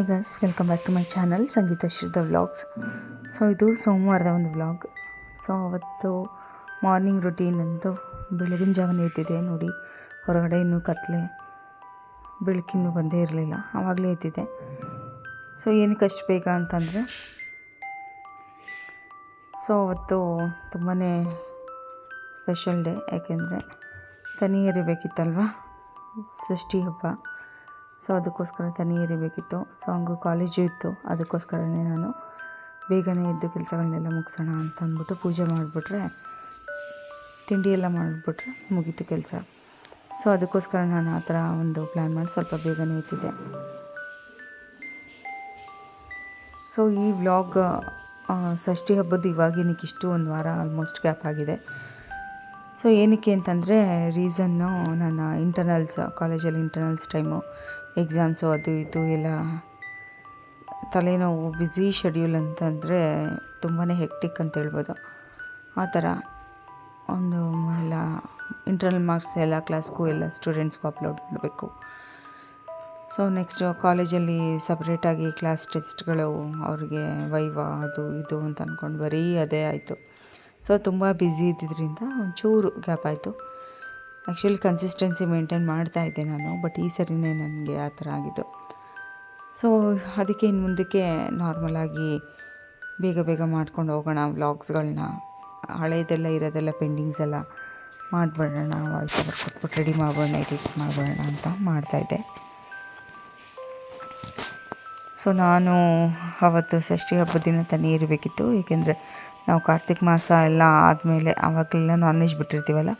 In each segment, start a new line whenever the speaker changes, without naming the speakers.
Hi guys welcome back to my channel Sangeetha Shrida vlogs so ಇದು ಸೋಮವಾರದ ಒಂದು vlog so ಅವತ್ತು morning routine ಅಂತೂ ಬೆಳಗಿನ ಜಾವನೇ ಎದ್ದಿದೆ ನೋಡಿ. ಹೊರಗಡೆ ಇನ್ನೂ ಕತ್ಲೆ ಬೆಳಕಿನ್ನೂ ಬಂದೇ ಇರಲಿಲ್ಲ. ಆವಾಗಲೇ ಎದ್ದಿದೆ ಸೊ ಏನಕ್ಕೆ ಅಷ್ಟು ಬೇಗ ಅಂತಂದರೆ ಸೊ ಅವತ್ತು ತುಂಬಾ ಸ್ಪೆಷಲ್ ಡೇ ಯಾಕೆಂದರೆ ತನಿ ಎರಿಬೇಕಿತ್ತಲ್ವ ಷಷ್ಠಿ ಹಬ್ಬ. ಸೊ ಅದಕ್ಕೋಸ್ಕರ ತನಿ ಇರಬೇಕಿತ್ತು ಸೊ ಹಂಗೂ ಕಾಲೇಜು ಇತ್ತು. ಅದಕ್ಕೋಸ್ಕರನೇ ನಾನು ಬೇಗನೆ ಎದ್ದು ಕೆಲಸಗಳನ್ನೆಲ್ಲ ಮುಗಿಸೋಣ ಅಂತ ಅಂದ್ಬಿಟ್ಟು ಪೂಜೆ ಮಾಡಿಬಿಟ್ರೆ, ತಿಂಡಿ ಎಲ್ಲ ಮಾಡಿಬಿಟ್ರೆ ಮುಗೀತು ಕೆಲಸ. ಸೊ ಅದಕ್ಕೋಸ್ಕರ ನಾನು ಆ ಥರ ಒಂದು ಪ್ಲ್ಯಾನ್ ಮಾಡಿ ಸ್ವಲ್ಪ ಬೇಗನೆ ಎತ್ತಿದ್ದೆ ಸೊ ಈ ವ್ಲಾಗ್ ಷಷ್ಠಿ ಹಬ್ಬದ ಇವಾಗಿನಕ್ಕೆ ಇಷ್ಟು ಒಂದು ವಾರ ಆಲ್ಮೋಸ್ಟ್ ಗ್ಯಾಪ್ ಆಗಿದೆ. ಸೊ ಏನಕ್ಕೆ ಅಂತಂದರೆ ರೀಸನ್ನು ನನ್ನ ಇಂಟರ್ನಲ್ಸ್ ಕಾಲೇಜಲ್ಲಿ ಇಂಟರ್ನಲ್ಸ್ ಟೈಮು ಎಕ್ಸಾಮ್ಸು ಅದು ಇದು ಎಲ್ಲ ತಲೆನೋವು ಬ್ಯುಸಿ ಶೆಡ್ಯೂಲ್ ಅಂತಂದರೆ ತುಂಬಾ ಹೆಕ್ಟಿಕ್ ಅಂತ ಹೇಳ್ಬೋದು. ಆ ಥರ ಒಂದು ಎಲ್ಲ ಇಂಟರ್ನಲ್ ಮಾರ್ಕ್ಸ್ ಎಲ್ಲ ಕ್ಲಾಸ್ಗೂ ಎಲ್ಲ ಸ್ಟೂಡೆಂಟ್ಸ್ಗೂ ಅಪ್ಲೋಡ್ ಮಾಡಬೇಕು. ಸೊ ನೆಕ್ಸ್ಟು ಕಾಲೇಜಲ್ಲಿ ಸಪ್ರೇಟಾಗಿ ಕ್ಲಾಸ್ ಟೆಸ್ಟ್ಗಳು ಅವ್ರಿಗೆ ವೈವಾ ಅದು ಇದು ಅಂತ ಅಂದ್ಕೊಂಡು ಬರೀ ಅದೇ ಆಯಿತು. ಸೊ ತುಂಬ ಬ್ಯುಸಿ ಇದ್ದಿದ್ದರಿಂದ ಒಂಚೂರು ಗ್ಯಾಪ್ ಆಯಿತು. ಆ್ಯಕ್ಚುಲಿ ಕನ್ಸಿಸ್ಟೆನ್ಸಿ ಮೇಂಟೈನ್ ಮಾಡ್ತಾ ಇದ್ದೆ ನಾನು ಬಟ್ ಈ ಸರಿನೇ ನನಗೆ ಆ ಥರ ಆಗಿದ್ದು. ಸೊ ಅದಕ್ಕೆ ಇನ್ನು ಮುಂದಕ್ಕೆ ನಾರ್ಮಲಾಗಿ ಬೇಗ ಬೇಗ ಮಾಡ್ಕೊಂಡು ಹೋಗೋಣ ವ್ಲಾಗ್ಸ್ಗಳನ್ನ ಹಳೆಯದೆಲ್ಲ ಇರೋದೆಲ್ಲ ಪೆಂಡಿಂಗ್ಸ್ ಎಲ್ಲ ಮಾಡಿಬಿಡೋಣ ವಾಯ್ಸ್ ಓವರ್ ಕೊಟ್ಬಿಟ್ಟು ರೆಡಿ ಮಾಡೋಣ ಎಡಿಟ್ ಮಾಡ್ಬೋಣ ಅಂತ ಮಾಡ್ತಾಯಿದ್ದೆ ಸೊ ನಾನು ಅವತ್ತು ಷಷ್ಠಿ ಹಬ್ಬದ ದಿನ ತನಿ ಇರಬೇಕಿತ್ತು, ಏಕೆಂದರೆ ನಾವು ಕಾರ್ತಿಕ್ ಮಾಸ ಎಲ್ಲ ಆದಮೇಲೆ ಆವಾಗಲೆಲ್ಲ ನಾನ್ ವೆಜ್ ಬಿಟ್ಟಿರ್ತೀವಲ್ಲ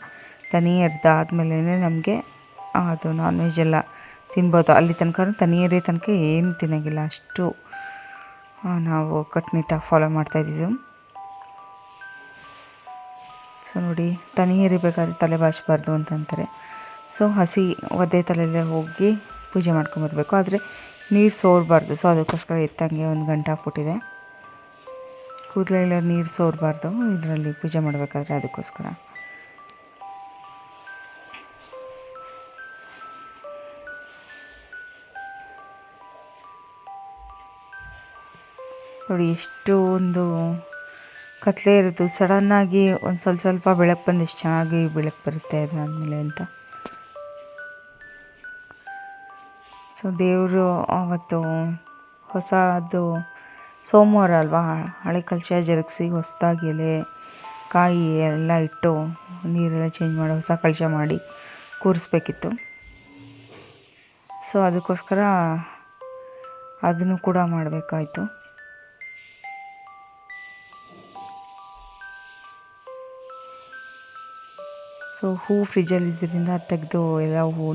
ತನಿ ಆದಮೇಲೆ ನಮಗೆ, ಅದು ನಾನ್ ವೆಜ್ ಎಲ್ಲ ತಿನ್ಬೋದು. ಅಲ್ಲಿ ತನಕ ತನಿಯರೇ ತನಕ ಏನು ತಿನ್ನೋಂಗಿಲ್ಲ. ಅಷ್ಟು ನಾವು ಕಟ್ಟುನಿಟ್ಟಾಗಿ ಫಾಲೋ ಮಾಡ್ತಾಯಿದ್ದಿದ್ದು ಸೊ ನೋಡಿ ತನಿ ಎರಿಬೇಕಾದ್ರೆ ತಲೆ ಬಾಚಬಾರ್ದು ಅಂತಂತಾರೆ. ಸೊ ಹಸಿ ಒದ್ದೆ ತಲೆಯಲ್ಲೇ ಹೋಗಿ ಪೂಜೆ ಮಾಡ್ಕೊಂಬರ್ಬೇಕು ಆದರೆ ನೀರು ಸೋರಬಾರ್ದು. ಸೊ ಅದಕ್ಕೋಸ್ಕರ ಎತ್ತಂಗೆ ಒಂದು ಗಂಟೆ ಹಾಕ್ಬಿಟ್ಟಿದೆ. ಕೂದಲೆಲ್ಲ ನೀರು ಸೋರಬಾರ್ದು. ಇದರಲ್ಲಿ ಪೂಜೆ ಮಾಡಬೇಕಾದ್ರೆ ಅದಕ್ಕೋಸ್ಕರ. ನೋಡಿ, ಎಷ್ಟು ಒಂದು ಕತ್ಲೆ ಇರುತ್ತೆ ಸಡನ್ನಾಗಿ ಒಂದು ಸ್ವಲ್ಪ ಸ್ವಲ್ಪ ಬೆಳಕು ಬಂದು ಎಷ್ಟು ಚೆನ್ನಾಗಿ ಬೆಳಕು ಬರುತ್ತೆ ಅದಾದಮೇಲೆ ಅಂತ. ಸೊ ದೇವರು ಅವತ್ತು ಹೊಸದು ಸೋಮವಾರ ಅಲ್ವಾ? ಹಳೆ ಕಲಶ ಜರುಗಿಸಿ, ಹೊಸದಾಗಿ ಎಲೆ, ಕಾಯಿ ಎಲ್ಲ ಇಟ್ಟು ನೀರೆಲ್ಲ ಚೇಂಜ್ ಮಾಡಿ, ಹೊಸ ಕಲಶ ಮಾಡಿ ಕೂರಿಸ್ಬೇಕಿತ್ತು. ಸೊ ಅದಕ್ಕೋಸ್ಕರ ಅದನ್ನು ಕೂಡ ಮಾಡಬೇಕಾಯ್ತು. ಸೊ ಹೂ ಫ್ರಿಜ್ಜಲ್ಲಿ ಇದರಿಂದ ತೆಗೆದು ಎಲ್ಲ ಹೂವು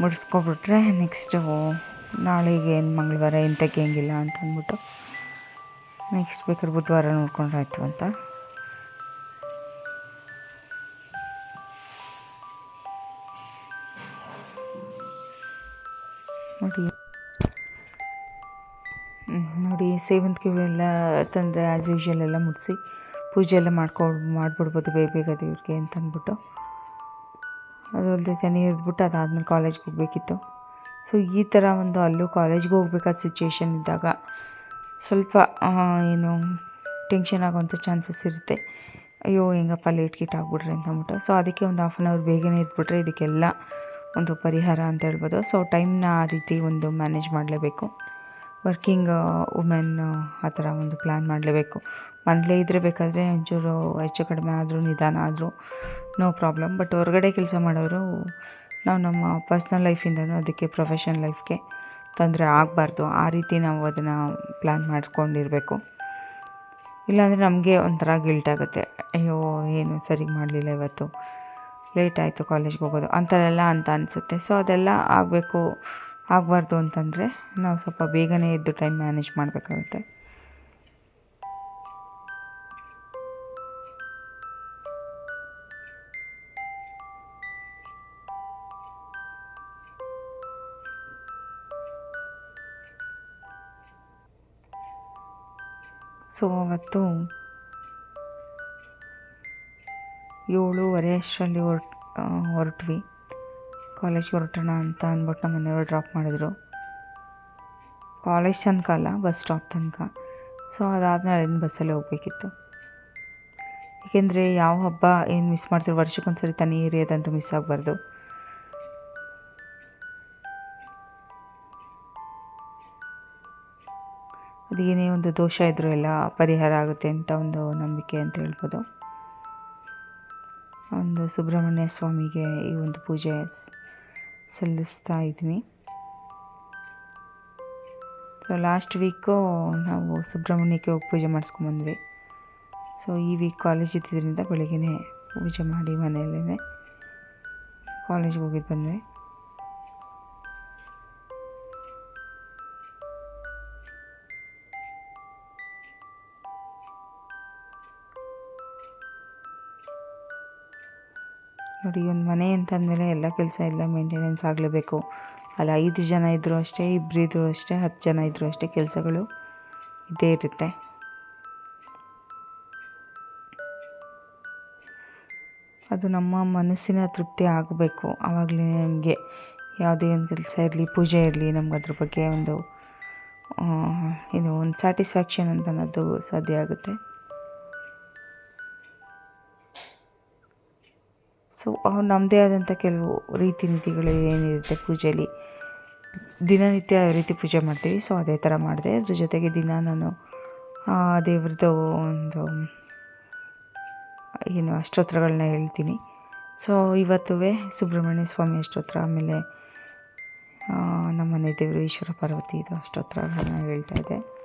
ಮುಡಿಸ್ಕೊಬಿಟ್ರೆ ನೆಕ್ಸ್ಟು ನಾಳೆಗೆ ಏನು ಮಂಗಳವಾರ ಏನು ತೆಗಿಯಂಗಿಲ್ಲ ಅಂತ ಅಂದ್ಬಿಟ್ಟು ನೆಕ್ಸ್ಟ್ ಬೇಕಾದ್ರೆ ಬುಧವಾರ ನೋಡ್ಕೊಂಡ್ರಾಯ್ತು ಅಂತ. ನೋಡಿ. ನೋಡಿ, ಸೇವಂತಿಗೆ ಎಲ್ಲ ತಂದರೆ ಆ್ಯಸ್ ಯೂಶ್ವಲ್ ಎಲ್ಲ ಮುಡಿಸಿ ಪೂಜೆ ಎಲ್ಲ ಮಾಡ್ಕೊ, ಮಾಡಿಬಿಡ್ಬೋದು ಬೇಗ ಬೇಗ ದೇವ್ರಿಗೆ ಅಂತ ಅದು ಅದಲ್ಲದೆ ತನಿ ಎರೆದ್ಬಿಟ್ಟು ಅದಾದಮೇಲೆ ಕಾಲೇಜ್ಗೆ ಹೋಗಬೇಕಿತ್ತು. ಸೊ ಈ ಥರ ಒಂದು ಅಲ್ಲೂ ಕಾಲೇಜ್ಗೆ ಹೋಗ್ಬೇಕಾದ ಸಿಚುವೇಶನ್ ಇದ್ದಾಗ ಸ್ವಲ್ಪ ಏನು ಟೆನ್ಷನ್ ಆಗೋವಂಥ ಚಾನ್ಸಸ್ ಇರುತ್ತೆ. ಅಯ್ಯೋ, ಹೆಂಗಪ್ಪ ಲೇಟ್ ಕಿಟ್ ಆಗ್ಬಿಡ್ರಿ ಅಂತ ಅಂದ್ಬಿಟ್ಟು ಸೊ ಅದಕ್ಕೆ ಒಂದು ಹಾಫ್ ಆನ್ ಅವರ್ ಬೇಗನೆ ಎದ್ಬಿಟ್ರೆ ಇದಕ್ಕೆಲ್ಲ ಒಂದು ಪರಿಹಾರ ಅಂತ ಹೇಳ್ಬೋದು. ಸೊ ಟೈಮ್ನ ಆ ರೀತಿ ಒಂದು ಮ್ಯಾನೇಜ್ ಮಾಡಲೇಬೇಕು. ವರ್ಕಿಂಗ್ ವುಮೆನ್ ಆ ಥರ ಒಂದು ಪ್ಲ್ಯಾನ್ ಮಾಡಲೇಬೇಕು. ಮನೇಲೇ ಇದ್ದರೆ ಬೇಕಾದರೆ ಒಂಚೂರು ಹೆಚ್ಚು ಕಡಿಮೆ ಆದರೂ, ನಿಧಾನ ಆದರೂ ನೋ ಪ್ರಾಬ್ಲಮ್ ಬಟ್ ಹೊರಗಡೆ ಕೆಲಸ ಮಾಡೋರು, ನಾವು ನಮ್ಮ ಪರ್ಸ್ನಲ್ ಲೈಫಿಂದನೂ ಅದಕ್ಕೆ ಪ್ರೊಫೆಷನ್ ಲೈಫ್ಗೆ ತೊಂದರೆ ಆಗಬಾರ್ದು. ಆ ರೀತಿ ನಾವು ಅದನ್ನು ಪ್ಲ್ಯಾನ್ ಮಾಡ್ಕೊಂಡಿರಬೇಕು. ಇಲ್ಲಾಂದರೆ ನಮಗೆ ಒಂಥರ ಗಿಲ್ಟ್ ಆಗುತ್ತೆ. ಅಯ್ಯೋ, ಏನು ಸರಿಗೆ ಮಾಡಲಿಲ್ಲ ಇವತ್ತು. ಲೇಟ್ ಆಯಿತು ಕಾಲೇಜ್ಗೆ ಹೋಗೋದು. ಅಂಥದ್ದೆಲ್ಲ ಅಂತ ಅನಿಸುತ್ತೆ. ಸೊ ಅದೆಲ್ಲ ಆಗಬೇಕು, ಆಗಬಾರ್ದು ಅಂತಂದರೆ ನಾವು ಸ್ವಲ್ಪ ಬೇಗನೆ ಎದ್ದು ಟೈಮ್ ಮ್ಯಾನೇಜ್ ಮಾಡಬೇಕಾಗುತ್ತೆ. ಸೊ ಅವತ್ತು ಏಳೂವರೆ ಅಷ್ಟರಲ್ಲಿ ಹೊರ್ಟ್ ಹೊರಟ್ವಿ. ಕಾಲೇಜ್ಗೆ ಹೊರಟೋಣ ಅಂತ ಅಂದ್ಬಿಟ್ಟು ನಮ್ಮ ಮನೆಯವರು ಡ್ರಾಪ್ ಮಾಡಿದ್ರು. ಕಾಲೇಜ್ ತನಕ ಅಲ್ಲ, ಬಸ್ ಸ್ಟಾಪ್ ತನಕ. ಸೊ ಅದಾದಮೇಲೆ ಅದನ್ನು ಬಸ್ಸಲ್ಲೇ ಹೋಗಬೇಕಿತ್ತು. ಏಕೆಂದರೆ ಯಾವ ಹಬ್ಬ ಏನು ಮಿಸ್ ಮಾಡ್ತೀವಿ ವರ್ಷಕ್ಕೊಂದ್ಸರಿ ತಾನೇ ಏರಿಯಾದಂತೂ ಮಿಸ್ ಆಗಬಾರ್ದು. ಅದೇನೇ ಒಂದು ದೋಷ ಇದ್ದರೂ ಎಲ್ಲ ಪರಿಹಾರ ಆಗುತ್ತೆ ಅಂತ ಒಂದು ನಂಬಿಕೆ ಅಂತ ಹೇಳ್ಬೋದು. ಒಂದು ಸುಬ್ರಹ್ಮಣ್ಯ ಸ್ವಾಮಿಗೆ ಈ ಒಂದು ಪೂಜೆ ಸಲ್ಲಿಸ್ತಾ ಇದ್ದೀನಿ ಸೊ ಲಾಸ್ಟ್ ವೀಕು ನಾವು ಸುಬ್ರಹ್ಮಣ್ಯಕ್ಕೆ ಹೋಗಿ ಪೂಜೆ ಮಾಡಿಸ್ಕೊಂಬಂದ್ವಿ ಸೊ ಈ ವೀಕ್ ಕಾಲೇಜ್ ಇದ್ದಿದ್ದರಿಂದ ಬೆಳಗ್ಗೆ ಪೂಜೆ ಮಾಡಿ ಮನೆಯಲ್ಲೇ ಕಾಲೇಜ್ಗೆ ಹೋಗಿದ್ದು ಬಂದ್ವಿ. ನೋಡಿ, ಒಂದು ಮನೆ ಅಂತಂದಮೇಲೆ ಎಲ್ಲ ಕೆಲಸ ಎಲ್ಲ ಮೇಂಟೆನೆನ್ಸ್ ಆಗಲೇಬೇಕು. ಅಲ್ಲಿ ಐದು ಜನ ಇದ್ದರೂ ಅಷ್ಟೇ ಇಬ್ಬರು ಇದ್ದರೂ ಅಷ್ಟೇ ಹತ್ತು ಜನ ಇದ್ದರೂ ಅಷ್ಟೇ ಕೆಲಸಗಳು. ಇದ್ದೇ ಇರುತ್ತೆ. ಅದು ನಮ್ಮ ಮನಸ್ಸಿನ ತೃಪ್ತಿ ಆಗಬೇಕು. ಆವಾಗಲೇ ನಮಗೆ ಯಾವುದೇ ಒಂದು ಕೆಲಸ ಇರಲಿ, ಪೂಜೆ ಇರಲಿ, ನಮ್ಗೆ ಅದ್ರ ಬಗ್ಗೆ ಒಂದು ಏನು, ಒಂದು ಸ್ಯಾಟಿಸ್ಫ್ಯಾಕ್ಷನ್ ಅಂತ ಅನ್ನೋದು ಸಾಧ್ಯ ಆಗುತ್ತೆ. ಸೊ, ಅವ್ರು ನಮ್ಮದೇ ಆದಂಥ ಕೆಲವು ರೀತಿ ನೀತಿಗಳು ಏನಿರುತ್ತೆ ಪೂಜೆಯಲ್ಲಿ ದಿನನಿತ್ಯ ಯಾವ ರೀತಿ ಪೂಜೆ ಮಾಡ್ತೀವಿ. ಸೊ, ಅದೇ ಥರ ಮಾಡಿದೆ. ಅದ್ರ ಜೊತೆಗೆ ದಿನ ನಾನು ದೇವ್ರದ್ದು ಒಂದು, ಏನು ಅಷ್ಟೋತ್ರಗಳನ್ನ ಹೇಳ್ತೀನಿ. ಸೊ ಇವತ್ತೂ ಸುಬ್ರಹ್ಮಣ್ಯ ಸ್ವಾಮಿ ಅಷ್ಟೋತ್ರ, ಆಮೇಲೆ ನಮ್ಮನೆ ದೇವರು ಈಶ್ವರ ಪಾರ್ವತಿ ಇದು ಅಷ್ಟೋತ್ರಗಳನ್ನ ಹೇಳ್ತಾ ಇದ್ದೆ.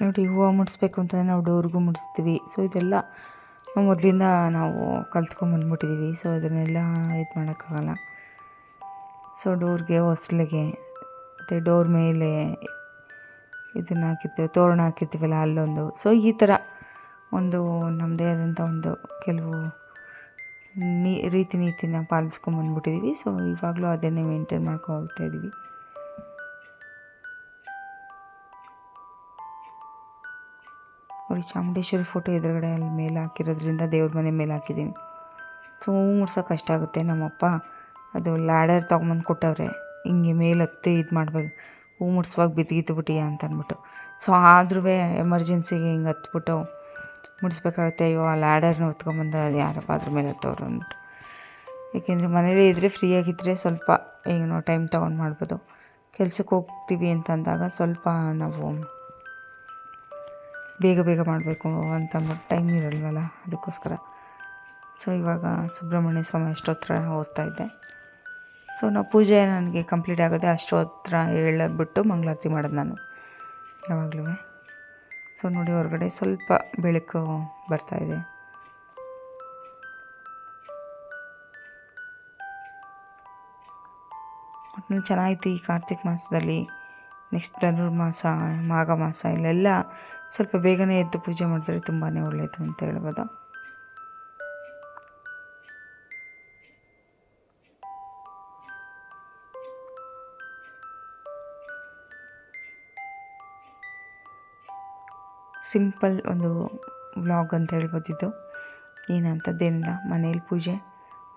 ನೋಡಿ, ಹೂವು ಮುಡಿಸ್ಬೇಕು ಅಂತಂದರೆ ನಾವು ಡೋರ್ಗೂ ಮುಡಿಸ್ತೀವಿ. ಸೊ ಇದೆಲ್ಲ ಮೊದಲಿಂದ ನಾವು ಕಲ್ತ್ಕೊಂಬಂದ್ಬಿಟ್ಟಿದ್ದೀವಿ ಸೊ ಇದನ್ನೆಲ್ಲ ಇದು ಮಾಡೋಕ್ಕಾಗಲ್ಲ. ಸೊ ಡೋರ್ಗೆ, ಹೊಸ್ಲಿಗೆ, ಮತ್ತು ಡೋರ್ ಮೇಲೆ ಇದನ್ನು ಹಾಕಿರ್ತೀವಿ, ತೋರಣ ಹಾಕಿರ್ತೀವಲ್ಲ ಅಲ್ಲೊಂದು. ಸೊ ಈ ಥರ ಒಂದು ನಮ್ಮದೇ ಆದಂಥ ಒಂದು ಕೆಲವು ನೀ, ರೀತಿ ನೀತಿನ ಪಾಲಿಸ್ಕೊಂಬಂದ್ಬಿಟ್ಟಿದ್ದೀವಿ ಸೊ ಇವಾಗಲೂ ಅದನ್ನೇ ಮೇಂಟೈನ್ ಮಾಡ್ಕೊ ಹೋಗ್ತಾ ಇದ್ದೀವಿ ನೋಡಿ ಚಾಮುಂಡೇಶ್ವರಿ ಫೋಟೋ ಎದುರುಗಡೆ ಅಲ್ಲಿ ಮೇಲೆ ಹಾಕಿರೋದ್ರಿಂದ ದೇವ್ರ ಮನೆ ಮೇಲೆ ಹಾಕಿದ್ದೀನಿ. ಸೊ ಹೂ ಮುಡ್ಸೋಕೆ ಕಷ್ಟ ಆಗುತ್ತೆ ನಮ್ಮಪ್ಪ. ಅದು ಲ್ಯಾಡರ್ ತೊಗೊಂಬಂದು ಕೊಟ್ಟವ್ರೆ. ಹಿಂಗೆ ಮೇಲೆ ಹತ್ತಿ ಇದು ಮಾಡ್ಬೇಕು ಹೂ ಮುಡ್ಸುವಾಗ ಬಿದ್ದಿದ್ದು ಬಿಟ್ಟಿಯ ಅಂತ ಅಂದ್ಬಿಟ್ಟು. ಸೊ ಆದ್ರೂ ಎಮರ್ಜೆನ್ಸಿಗೆ ಹಿಂಗೆ ಹತ್ಬಿಟ್ಟು ಮುಡಿಸ್ಬೇಕಾಗುತ್ತೆ, ಅಯ್ಯೋ, ಆ ಲ್ಯಾಡರ್ನ ಹೊತ್ಕೊಂಬಂದು ಅದು ಯಾರಪ್ಪ ಅದ್ರ ಮೇಲೆ ಹತ್ತವ್ರು ಅಂದ್ಬಿಟ್ಟು. ಏಕೆಂದರೆ ಮನೇಲೇ ಇದ್ದರೆ ಫ್ರೀಯಾಗಿದ್ದರೆ ಸ್ವಲ್ಪ, ಏನೋ ಟೈಮ್ ತೊಗೊಂಡು ಮಾಡ್ಬೋದು. ಕೆಲಸಕ್ಕೆ ಹೋಗ್ತೀವಿ ಅಂತಂದಾಗ ಸ್ವಲ್ಪ ನಾವು ಬೇಗ ಬೇಗ ಮಾಡಬೇಕು ಅಂತ ಟೈಮ್ ಇರಲ್ವಲ್ಲ? ಅದಕ್ಕೋಸ್ಕರ. ಸೊ ಇವಾಗ ಸುಬ್ರಹ್ಮಣ್ಯ ಸ್ವಾಮಿ ಅಷ್ಟೋತ್ರ ಓದ್ತಾ ಇದ್ದೆ. ಸೊ ನಾವು ಪೂಜೆ ನನಗೆ ಕಂಪ್ಲೀಟ್ ಆಗೋದೆ ಅಷ್ಟೋತ್ರ ಹೇಳಿಬಿಟ್ಟು ಮಂಗಳಾರತಿ ಮಾಡೋದು ನಾನು, ಯಾವಾಗಲೂ. ಸೊ ನೋಡಿ, ಹೊರಗಡೆ ಸ್ವಲ್ಪ ಬೆಳಕು ಬರ್ತಾಯಿದೆ ಒಟ್ಟಿನಲ್ಲಿ ಚೆನ್ನಾಗಿತ್ತು ಈ ಕಾರ್ತಿಕ್ ಮಾಸದಲ್ಲಿ. ನೆಕ್ಸ್ಟ್ ಧನುರ್ಮಾಸ ಮಾಘ ಮಾಸ, ಇಲ್ಲೆಲ್ಲ ಸ್ವಲ್ಪ ಬೇಗನೆ ಎದ್ದು ಪೂಜೆ ಮಾಡಿದ್ರೆ ತುಂಬಾ ಒಳ್ಳೆಯದು ಅಂತ ಹೇಳ್ಬೋದು. ಸಿಂಪಲ್ ಒಂದು ವ್ಲಾಗ್ ಅಂತ ಹೇಳ್ಬೋದು ಇದು. ಏನಂಥದ್ದೇನಿಲ್ಲ ಮನೇಲಿ ಪೂಜೆ,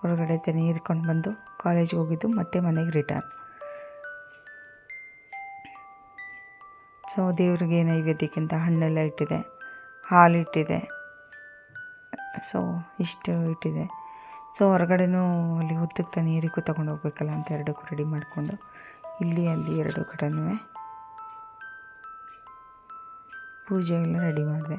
ಹೊರಗಡೆ ತೆನೆ ಇರ್ಕೊಂಡು ಬಂದು ಕಾಲೇಜ್ಗೆ ಹೋಗಿದ್ದು ಮತ್ತೆ ಮನೆಗೆ ರಿಟರ್ನ್ ಸೊ ದೇವ್ರಿಗೆ ನೈವೇದ್ಯಕ್ಕಿಂತ ಹಣ್ಣೆಲ್ಲ ಇಟ್ಟಿದೆ. ಹಾಲು ಇಟ್ಟಿದೆ ಸೊ ಇಷ್ಟು ಇಟ್ಟಿದೆ. ಸೊ ಹೊರಗಡೆನೂ ಅಲ್ಲಿ ಹುತ್ತಕ್ಕೆ ನೀರಿಗೂ ತೊಗೊಂಡು ಹೋಗ್ಬೇಕಲ್ಲ ಅಂತ ಎರಡಕ್ಕೂ ರೆಡಿ ಮಾಡಿಕೊಂಡು ಇಲ್ಲಿ ಅಲ್ಲಿ ಎರಡು ಕಡೆನೂ ಪೂಜೆ ಎಲ್ಲ ರೆಡಿ ಮಾಡಿದೆ.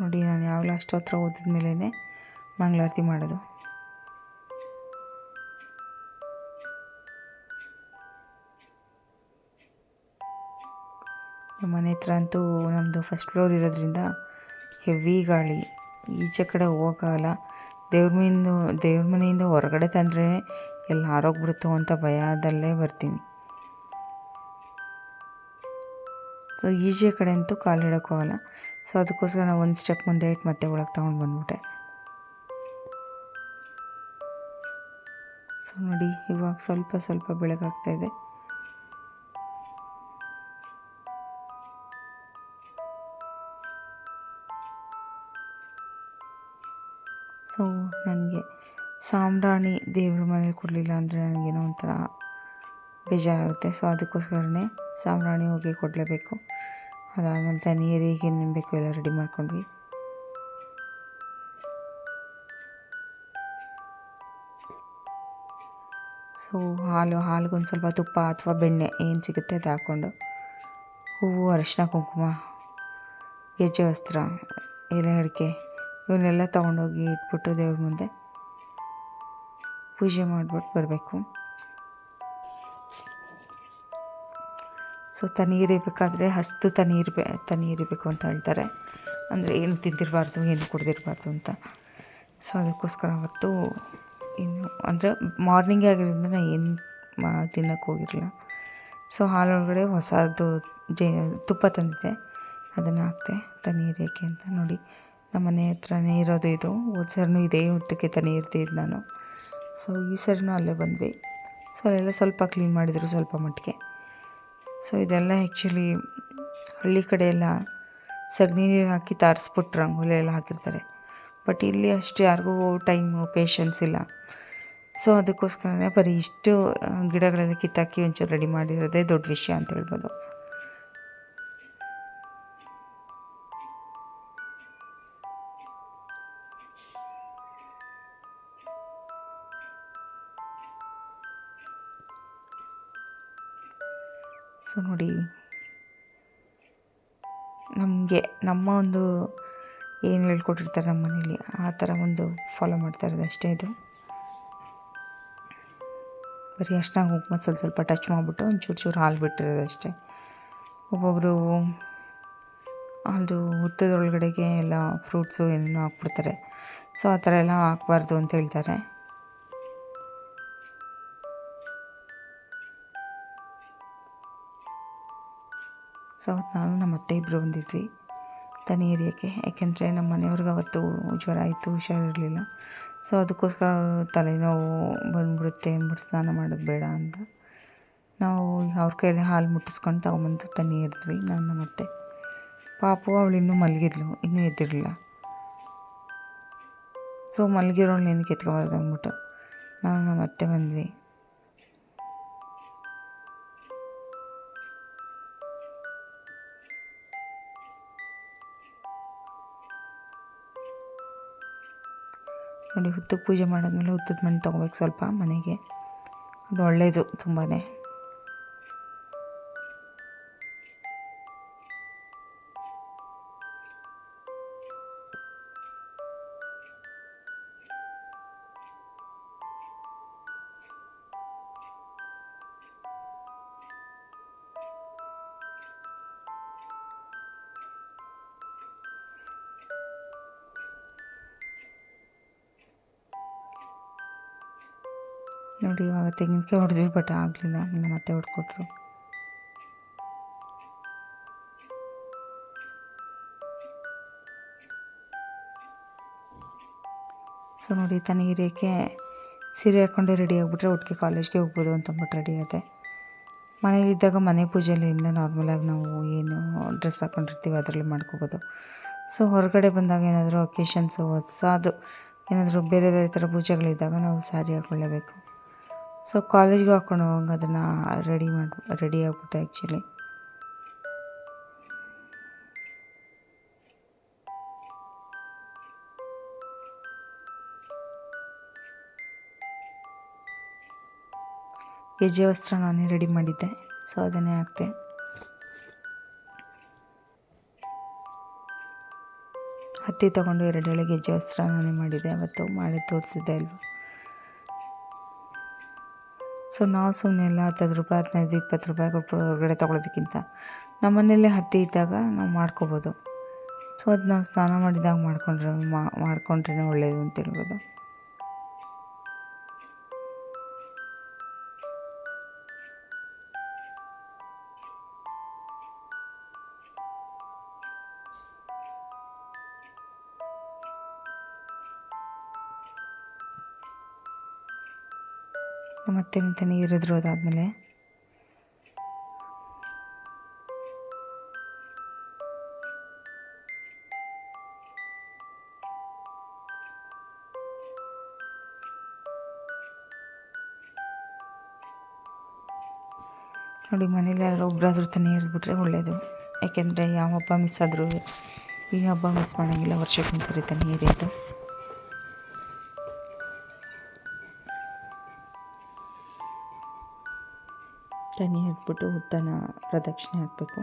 ನೋಡಿ ನಾನು ಯಾವಾಗಲೂ ಅಷ್ಟೋತ್ರ ಓದಿದ ಮೇಲೇ ಮಂಗಳಾರತಿ ಮಾಡೋದು. ಹತ್ರ ಅಂತೂ ನಮ್ಮದು ಫಸ್ಟ್ ಫ್ಲೋರ್ ಇರೋದ್ರಿಂದ ಹೆವಿ ಗಾಳಿ. ಈಚೆ ಕಡೆ ಹೋಗೋಕ್ಕಾಗಲ್ಲ ದೇವ್ರ ಮನೆಯಿಂದ ದೇವ್ರ ಮನೆಯಿಂದ ಹೊರಗಡೆ ತಂದ್ರೇ ಎಲ್ಲ ಆರೋಗ್ಬಿಡುತ್ತೋ ಅಂತ ಭಯದಲ್ಲೇ ಬರ್ತೀನಿ. ಸೊ ಈಚೆ ಕಡೆ ಅಂತೂ ಕಾಲಿಡೋಕ್ಕೂ ಆಗಲ್ಲ ಸೊ ಅದಕ್ಕೋಸ್ಕರ ನಾನು ಒಂದು ಸ್ಟೆಪ್ ಮುಂದೆ ಇಟ್ಟು ಮತ್ತೆ ಒಳಗೆ ತೊಗೊಂಡು ಬಂದ್ಬಿಟ್ಟೆ. ಸೊ ನೋಡಿ, ಇವಾಗ ಸ್ವಲ್ಪ ಸ್ವಲ್ಪ ಬೆಳಗಾಗ್ತಾ ಸೊ, ನನಗೆ ಸಾಂಬ್ರಾಣಿ ದೇವ್ರ ಮನೇಲಿ ಕೊಡಲಿಲ್ಲ ಅಂದರೆ ನನಗೇನೋ ಒಂಥರ ಬೇಜಾರಾಗುತ್ತೆ. ಸೊ, ಅದಕ್ಕೋಸ್ಕರನೇ ಸಾಂಬ್ರಾಣಿ ಹೋಗಿ ಕೊಡಲೇಬೇಕು. ಅದಾದಮೇಲೆ ತಣ್ಣೀರಿಗೆ ಏನೇನು ಬೇಕು ಎಲ್ಲ ರೆಡಿ ಮಾಡ್ಕೊಂಡ್ವಿ. ಸೊ, ಹಾಲು, ಹಾಲಿಗೊಂದು ಸ್ವಲ್ಪ ತುಪ್ಪ ಅಥವಾ ಬೆಣ್ಣೆ ಏನು ಸಿಗುತ್ತೆ ಅದು ಹಾಕ್ಕೊಂಡು ಹೂವು, ಅರಿಶಿನ, ಕುಂಕುಮ, ಗೆಜ್ಜೆ ವಸ್ತ್ರ, ಎಲೆ ಅಡಿಕೆ ಇವನ್ನೆಲ್ಲ ತೊಗೊಂಡೋಗಿ ಇಟ್ಬಿಟ್ಟು ದೇವ್ರ ಮುಂದೆ ಪೂಜೆ ಮಾಡಿಬಿಟ್ಟು ಬರಬೇಕು. ಸೊ ತಣ್ಣೀರಿಬೇಕಾದ್ರೆ ಹಸ್ತು ತಣ್ಣೀರು ಬೇ ತಣ್ಣೀರಿಬೇಕು ಅಂತ ಹೇಳ್ತಾರೆ. ಅಂದರೆ ಏನು ತಿಂದಿರಬಾರ್ದು, ಏನು ಕುಡ್ದಿರಬಾರ್ದು ಅಂತ. ಸೊ, ಅದಕ್ಕೋಸ್ಕರ ಅವತ್ತು ಏನು ಅಂದರೆ ಮಾರ್ನಿಂಗೇ ಆಗಿರೋದ್ರಿಂದ ನಾನು ಏನು ತಿನ್ನೋಕ್ಕೆ ಹೋಗಿರಲಿಲ್ಲ ಸೊ, ಹಾಲೊಳಗಡೆ ಹೊಸದು ಜೇ, ತುಪ್ಪ ತಂದಿದೆ ಅದನ್ನು ಹಾಕ್ತೆ ತಣ್ಣೀರಕ್ಕೆ ಅಂತ ನೋಡಿ. ನಮ್ಮ ಮನೆ ಹತ್ರನೇ ಇರೋದು ಇದು. ಹೋದ ಸರಿನೂ ಇದೇ ಹೊತ್ತಕ್ಕೆ ಇರ್ತಿದ್ದು ನಾನು. ಸೊ ಈ ಸರಿನೂ ಅಲ್ಲೇ ಬಂದ್ವಿ. ಸೊ ಅಲ್ಲೆಲ್ಲ ಸ್ವಲ್ಪ ಕ್ಲೀನ್ ಮಾಡಿದರು ಸ್ವಲ್ಪ ಮಟ್ಟಿಗೆ. ಸೊ ಇದೆಲ್ಲ ಆ್ಯಕ್ಚುಲಿ ಹಳ್ಳಿ ಕಡೆ ಎಲ್ಲ ಸಗಣಿ ನೀರು ಹಾಕಿ ತಾರಿಸ್ಬಿಟ್ಟು ರಂಗೋಲಿ ಎಲ್ಲ ಹಾಕಿರ್ತಾರೆ. ಬಟ್ ಇಲ್ಲಿ ಅಷ್ಟು ಯಾರಿಗೂ ಟೈಮು ಪೇಷನ್ಸ್ ಇಲ್ಲ. ಸೊ ಅದಕ್ಕೋಸ್ಕರನೇ ಬರೀ ಇಷ್ಟು ಗಿಡಗಳೆಲ್ಲ ಕಿತ್ತಾಕಿ ಒಂಚೂರು ರೆಡಿ ಮಾಡಿರೋದೇ ದೊಡ್ಡ ವಿಷಯ ಅಂತ ಹೇಳ್ಬೋದು. ಸೊ ನೋಡಿ. ನಮಗೆ, ನಮ್ಮ ಒಂದು ಏನು ಹೇಳ್ಕೊಟ್ಟಿರ್ತಾರೆ ನಮ್ಮ ಮನೇಲಿ, ಆ ಥರ ಒಂದು ಫಾಲೋ ಮಾಡ್ತಾ ಇರೋದು ಅಷ್ಟೇ ಇದು. ಬರೀ ಅಷ್ಟನ್ನ ಮತ್ತು ಸ್ವಲ್ಪ ಸ್ವಲ್ಪ ಟಚ್ ಮಾಡಿಬಿಟ್ಟು ಒಂದು ಚೂರು ಚೂರು ಹಾಲು ಬಿಟ್ಟಿರೋದು ಅಷ್ಟೇ. ಒಬ್ಬೊಬ್ಬರು ಅದು ಹುತ್ತದೊಳಗಡೆಗೆ ಎಲ್ಲ ಫ್ರೂಟ್ಸು ಏನೇನೋ ಹಾಕ್ಬಿಡ್ತಾರೆ. ಸೊ ಆ ಥರ ಎಲ್ಲ ಹಾಕ್ಬಾರ್ದು ಅಂತ ಹೇಳ್ತಾರೆ. ಸೊ ಅವತ್ತು ನಾನು ನಮ್ಮ ಅತ್ತೆ ಇಬ್ಬರು ಬಂದಿದ್ವಿ. ತನಿ ತಣ್ಣೀರಿಯಕ್ಕೆ ಯಾಕೆಂದರೆ ನಮ್ಮ ಮನೆಯವ್ರಿಗೆ ಅವತ್ತು ಜ್ವರ ಆಯಿತು, ಹುಷಾರಿರಲಿಲ್ಲ. ಸೊ ಅದಕ್ಕೋಸ್ಕರ ತಲೆನೋವು ಬಂದ್ಬಿಡುತ್ತೆ ಅಂದ್ಬಿಟ್ಟು ಸ್ನಾನ ಮಾಡೋದು ಬೇಡ ಅಂತ. ನಾವು ಅವ್ರ ಕೈಯಲ್ಲಿ ಹಾಲು ಮುಟ್ಟಿಸ್ಕೊಂಡು ತಗೊಂಬಂದು ತನಿ ತಣ್ಣೀರಿದ್ವಿ ನಾನು ನಮ್ಮ ಅತ್ತೆ. ಪಾಪು ಅವಳು ಇನ್ನೂ ಮಲಗಿದ್ಲು, ಇನ್ನೂ ಎದ್ದಿರಲಿಲ್ಲ. ಸೊ ಮಲಗಿರೋಳು ಏನಕ್ಕೆ ಎತ್ಕೊಬಾರ್ದು ಅಂದ್ಬಿಟ್ಟು ನಾವು ನಮ್ಮ ಅತ್ತೆ ಬಂದ್ವಿ. ನೋಡಿ ಹುತ್ತಕ್ಕೆ ಪೂಜೆ ಮಾಡಿದ್ಮೇಲೆ ಹುತ್ತದ ಮಣ್ಣು ತೊಗೋಬೇಕು ಸ್ವಲ್ಪ ಮನೆಗೆ. ಅದು ಒಳ್ಳೆಯದು ತುಂಬಾ ನೋಡಿ, ಇವಾಗ ತೆಂಗಿನಕಾಯಿ ಹೊಡೆದ್ವಿ ಬಟ್ ಆಗಲಿಲ್ಲ. ಆಮೇಲೆ ಮತ್ತೆ ಹೊಡ್ಕೊಟ್ರು. ಸೊ ನೋಡಿ ತಣ್ಣೀರಕ್ಕೆ ಸೀರೆ ಹಾಕ್ಕೊಂಡೆ ರೆಡಿ ಆಗಿಬಿಟ್ರೆ ಒಟ್ಟಿಗೆ ಕಾಲೇಜ್ಗೆ ಹೋಗ್ಬೋದು ಅಂತಂದ್ಬಿಟ್ಟು ರೆಡಿ ಆದೆ. ಮನೇಲಿದ್ದಾಗ ಮನೆ ಪೂಜೆಯಲ್ಲಿ ಇಲ್ಲ ನಾರ್ಮಲಾಗಿ ನಾವು ಏನು ಡ್ರೆಸ್ ಹಾಕ್ಕೊಂಡಿರ್ತೀವಿ ಅದರಲ್ಲಿ ಮಾಡ್ಕೋಬೋದು. ಸೊ ಹೊರಗಡೆ ಬಂದಾಗ ಏನಾದರೂ ಒಕೇಶನ್ಸು ಹೊಸದು, ಏನಾದರೂ ಬೇರೆ ಬೇರೆ ಥರ ಪೂಜೆಗಳಿದ್ದಾಗ ನಾವು ಸ್ಯಾರಿ ಹಾಕ್ಕೊಳ್ಳೇಬೇಕು ಸೊ ಕಾಲೇಜ್ಗೆ ಹಾಕ್ಕೊಂಡು ಹೋಗಂಗ ಅದನ್ನು ರೆಡಿ ಮಾಡಿ ರೆಡಿ ಆಗ್ಬಿಟ್ಟೆ ಆ್ಯಕ್ಚುಲಿ ಗೆಜ್ಜೆ ವಸ್ತ್ರ ನಾನೇ ರೆಡಿ ಮಾಡಿದ್ದೆ. ಸೊ ಅದನ್ನೇ ಹಾಕ್ತೆ ಹತ್ತಿ ತಗೊಂಡು ಎರಡು ಎಳೆ ಗೆಜ್ಜೆ ವಸ್ತ್ರ ನಾನೇ ಮಾಡಿದ್ದೆ. ಅವತ್ತು ಮಾಡಿ ತೋರಿಸಿದ್ದೆ ಅಲ್ವಾ. ಸೊ ನಾವು ಸುಮ್ಮನೆ ಎಲ್ಲ ಹತ್ತು ರೂಪಾಯಿ, ಹದಿನೈದು, ಇಪ್ಪತ್ತು ರೂಪಾಯಿ ಕೊಟ್ಟು ಹೊರಗಡೆ ತೊಗೊಳೋದಕ್ಕಿಂತ ನಮ್ಮ ಮನೆಯಲ್ಲೇ ಹತ್ತಿ ಇದ್ದಾಗ ನಾವು ಮಾಡ್ಕೋಬೋದು. ಸೊ ಅದು ನಾವು ಸ್ನಾನ ಮಾಡಿದಾಗ ಮಾಡಿಕೊಂಡ್ರೆ ಮಾಡ್ಕೊಂಡ್ರೇ ಒಳ್ಳೆಯದು ಅಂತ ಹೇಳ್ಬೋದು. ಮತ್ತೆ ಮತ್ತೆ ಇರಿದ್ರು ಅದಾದಮೇಲೆ. ನೋಡಿ, ಮನೇಲಿ ಯಾರು ಒಬ್ಬರಾದ್ರೂ ತಾನೇ ಇರಿದ್ಬಿಟ್ರೆ ಒಳ್ಳೆಯದು ಯಾಕೆಂದರೆ ಯಾವ ಹಬ್ಬ ಮಿಸ್ ಆದರೂ ಈ ಹಬ್ಬ ಮಿಸ್ ಮಾಡೋಂಗಿಲ್ಲ, ವರ್ಷಕ್ಕೊಂದ್ಸರಿ ತಾನೇ ಇರೋದು ತನಿ ಹೇಳ್ಬಿಟ್ಟು ಉದ್ದನ ಪ್ರದಕ್ಷಿಣೆ ಹಾಕಬೇಕು.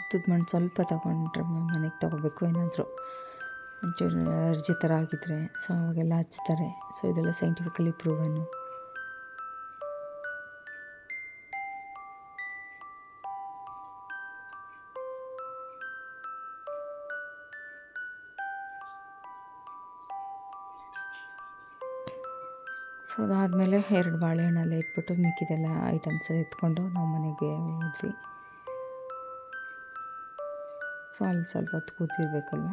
ಉದ್ದದ ಮಣ್ಣು ಸ್ವಲ್ಪ ತಗೊಂಡ್ರೆ ಮನೆಗೆ ತಗೋಬೇಕು. ಏನಾದರೂ ಒಂಚೂರು ಅರ್ಜಿ ಥರ ಆಗಿದ್ದರೆ ಸೊ ಅವಾಗೆಲ್ಲ ಹಚ್ತಾರೆ. ಸೊ ಇದೆಲ್ಲ ಸೈಂಟಿಫಿಕಲಿ ಪ್ರೂವನ್ನು ಸೊ ಅದಾದಮೇಲೆ ಎರಡು ಬಾಳೆಹಣ್ಣೆಲ್ಲ ಇಟ್ಬಿಟ್ಟು ಮಿಕ್ಕಿದೆಲ್ಲ ಐಟಮ್ಸ್ ಎತ್ಕೊಂಡು ನಾವು ಮನೆಗೆ ಹೋದ್ವಿ ಸೊ, ಅಲ್ಲಿ ಸ್ವಲ್ಪ ಹೊತ್ತು ಕೂತಿರ್ಬೇಕಲ್ವ?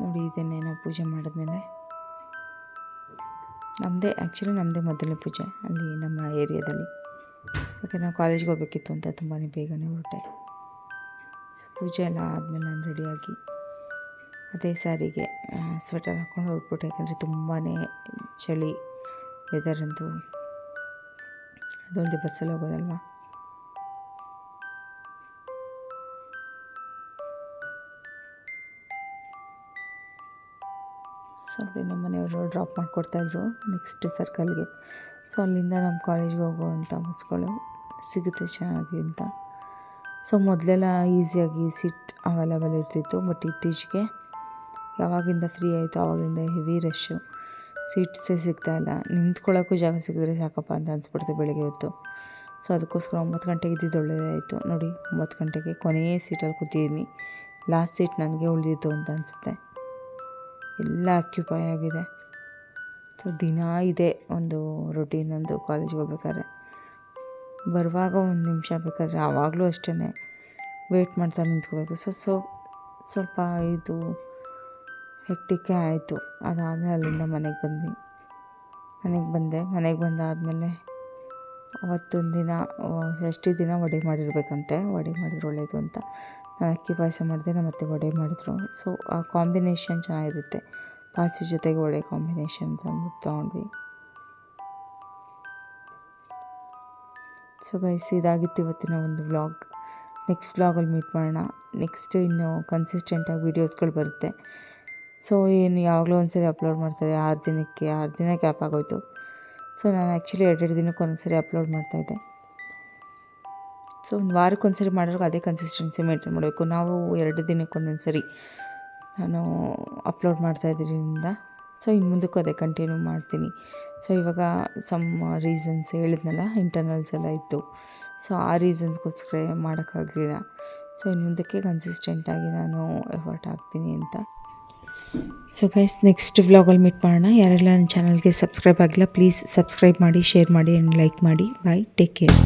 ನೋಡಿ, ಇದನ್ನೇ ಪೂಜೆ ಮಾಡಿದ್ಮೇಲೆ. ನಮ್ಮದೇ ಆ್ಯಕ್ಚುಲಿ ನಮ್ಮದೇ ಮೊದಲನೇ ಪೂಜೆ ಅಲ್ಲಿ ನಮ್ಮ ಏರಿಯಾದಲ್ಲಿ. ಯಾಕಂದರೆ ನಾವು ಕಾಲೇಜ್ಗೆ ಹೋಗ್ಬೇಕಿತ್ತು ಅಂತ ತುಂಬಾ ಬೇಗನೆ ಹೊರಟೆ. ಸೊ ಪೂಜೆ ಎಲ್ಲ ಆದಮೇಲೆ ನಾನು ರೆಡಿಯಾಗಿ ಅದೇ ಸ್ಯಾರಿಗೆ ಸ್ವೆಟರ್ ಹಾಕ್ಕೊಂಡು ಹೊರಟ್ಬಿಟ್ಟೆ. ಯಾಕಂದರೆ ತುಂಬಾ ಚಳಿ ವೆದರ್ ಅಂತೂ. ಅದೊಂದು ಬಸ್ಸಲ್ಲಿ ಹೋಗೋದಲ್ವ? ಸೊ ನಮ್ಮ ಮನೆಯವರು ಡ್ರಾಪ್ ಮಾಡಿಕೊಡ್ತಾಯಿದ್ರು ನೆಕ್ಸ್ಟ್ ಸರ್ಕಲ್ಗೆ ಸೊ ಅಲ್ಲಿಂದ ನಮ್ಮ ಕಾಲೇಜ್ಗೆ ಹೋಗುವಂಥ ಬಸ್ಗಳು ಸಿಗುತ್ತೆ ಚೆನ್ನಾಗಿ ಅಂತ. ಸೊ ಮೊದಲೆಲ್ಲ ಈಸಿಯಾಗಿ ಸಿಟ್ ಅವೈಲೇಬಲ್ ಇರ್ತಿತ್ತು ಬಟ್ ಇತ್ತೀಚೆಗೆ ಯಾವಾಗಿಂದ ಫ್ರೀ ಆಯಿತು ಆವಾಗಿಂದ ಹೆವಿ ರಶ್ಶು ಸೀಟ್ಸೇ ಸಿಗ್ತಾಯಿಲ್ಲ ನಿಂತ್ಕೊಳ್ಳೋಕ್ಕೂ ಜಾಗ ಸಿಕ್ಕಿದ್ರೆ ಸಾಕಪ್ಪ ಅಂತ ಅನಿಸ್ಬಿಡ್ತು ಬೆಳಗ್ಗೆ ಹೊತ್ತು. ಸೊ ಅದಕ್ಕೋಸ್ಕರ ಒಂಬತ್ತು ಗಂಟೆಗೆ ಇದ್ದಿದ್ದು ಒಳ್ಳೆಯದಾಯಿತು ನೋಡಿ, ಒಂಬತ್ತು ಗಂಟೆಗೆ ಕೊನೆಯ ಸೀಟಲ್ಲಿ ಕೂತಿದ್ದೀನಿ. ಲಾಸ್ಟ್ ಸೀಟ್ ನನಗೆ ಉಳಿದಿತ್ತು ಅಂತ ಅನಿಸುತ್ತೆ. ಎಲ್ಲ ಆಕ್ಯುಪೈ ಆಗಿದೆ. ಸೊ ದಿನ ಇದೆ ಒಂದು ರೊಟೀನ್ ಒಂದು ಕಾಲೇಜ್ಗೆ ಹೋಗ್ಬೇಕಾದ್ರೆ. ಬರುವಾಗ ಒಂದು ನಿಮಿಷ ಬೇಕಾದರೆ, ಆವಾಗಲೂ ಅಷ್ಟೇ ವೇಟ್ ಮಾಡ್ತಾ ನಿಂತ್ಕೋಬೇಕು. ಸೊ ಸೊ ಸ್ವಲ್ಪ ಇದು ಹೆಕ್ಟಿಕ್ಕೆ ಆಯಿತು. ಅದಾದಮೇಲೆ ಅಲ್ಲಿಂದ ಮನೆಗೆ ಬಂದ್ವಿ. ಮನೆಗೆ ಬಂದೆ. ಮನೆಗೆ ಬಂದಾದಮೇಲೆ ಅವತ್ತೊಂದು ದಿನ ಷಷ್ಠಿ ದಿನ ವಡೆ ಮಾಡಿರಬೇಕಂತೆ? ವಡೆ ಮಾಡಿದ್ರು ಒಳ್ಳೆಯದು ಅಂತ. ನಾನು ಅಕ್ಕಿ ಪಾಯಸ ಮಾಡಿದೆ ಮತ್ತೆ ವಡೆ ಮಾಡಿದ್ರು. ಸೊ ಆ ಕಾಂಬಿನೇಷನ್ ಚೆನ್ನಾಗಿರುತ್ತೆ. ಪಾಯಸ ಜೊತೆಗೆ ವಡೆ ಕಾಂಬಿನೇಷನ್ ಅಂತ ತೊಗೊಂಡ್ವಿ. ಸೊ ಗೈಸ್ ಇದಾಗಿತ್ತು ಇವತ್ತಿನ ಒಂದು ವ್ಲಾಗ್ ನೆಕ್ಸ್ಟ್ ವ್ಲಾಗಲ್ಲಿ ಮೀಟ್ ಮಾಡೋಣ. ನೆಕ್ಸ್ಟ್ ಇನ್ನು ಕನ್ಸಿಸ್ಟೆಂಟಾಗಿ ವೀಡಿಯೋಸ್ಗಳು ಬರುತ್ತೆ. ಸೊ ಏನು ಯಾವಾಗಲೂ ಒಂದ್ಸರಿ ಅಪ್ಲೋಡ್ ಮಾಡ್ತಾರೆ. ಆರು ದಿನಕ್ಕೆ, ಆರು ದಿನ ಗ್ಯಾಪ್ ಆಗೋಯ್ತು. ಸೊ, ನಾನು ಆ್ಯಕ್ಚುಲಿ ಎರಡೆರಡು ದಿನಕ್ಕೆ ಒಂದ್ಸರಿ ಅಪ್ಲೋಡ್ ಮಾಡ್ತಾಯಿದ್ದೆ ಸೊ, ಒಂದು ವಾರಕ್ಕೆ ಒಂದ್ಸರಿ ಮಾಡೋರ್ಗೆ ಅದೇ ಕನ್ಸಿಸ್ಟೆನ್ಸಿ ಮೇಂಟೈನ್ ಮಾಡಬೇಕು. ನಾವು ಎರಡು ದಿನಕ್ಕೆ ಒಂದೊಂದು ಸರಿ ನಾನು ಅಪ್ಲೋಡ್ ಮಾಡ್ತಾಯಿದ್ದರಿಂದ ಸೊ, ಇನ್ನು ಮುಂದಕ್ಕೂ ಅದೇ ಕಂಟಿನ್ಯೂ ಮಾಡ್ತೀನಿ. ಸೊ, ಇವಾಗ ಸಮ್ ರೀಸನ್ಸ್ ಹೇಳಿದ್ನಲ್ಲ ಇಂಟರ್ನಲ್ಸ್ ಎಲ್ಲ ಇತ್ತು. ಸೊ, ಆ ರೀಸನ್ಸ್ಗೋಸ್ಕರ ಮಾಡೋಕ್ಕಾಗಲಿಲ್ಲ. ಸೊ, ಇನ್ನು ಮುಂದಕ್ಕೆ ಕನ್ಸಿಸ್ಟೆಂಟಾಗಿ ನಾನು ಎಫರ್ಟ್ ಹಾಕ್ತೀನಿ ಅಂತ. ಸೊ ಗೈಸ್ ನೆಕ್ಸ್ಟ್ ವ್ಲಾಗಲ್ಲಿ ಮೀಟ್ ಮಾಡೋಣ. ಯಾರೆಲ್ಲ ನನ್ನ ಚಾನಲ್ಗೆ ಸಬ್ಸ್ಕ್ರೈಬ್ ಆಗಿಲ್ಲ ಪ್ಲೀಸ್ ಸಬ್ಸ್ಕ್ರೈಬ್ ಮಾಡಿ ಶೇರ್ ಮಾಡಿ ಆ್ಯಂಡ್ ಲೈಕ್ ಮಾಡಿ. Bye take care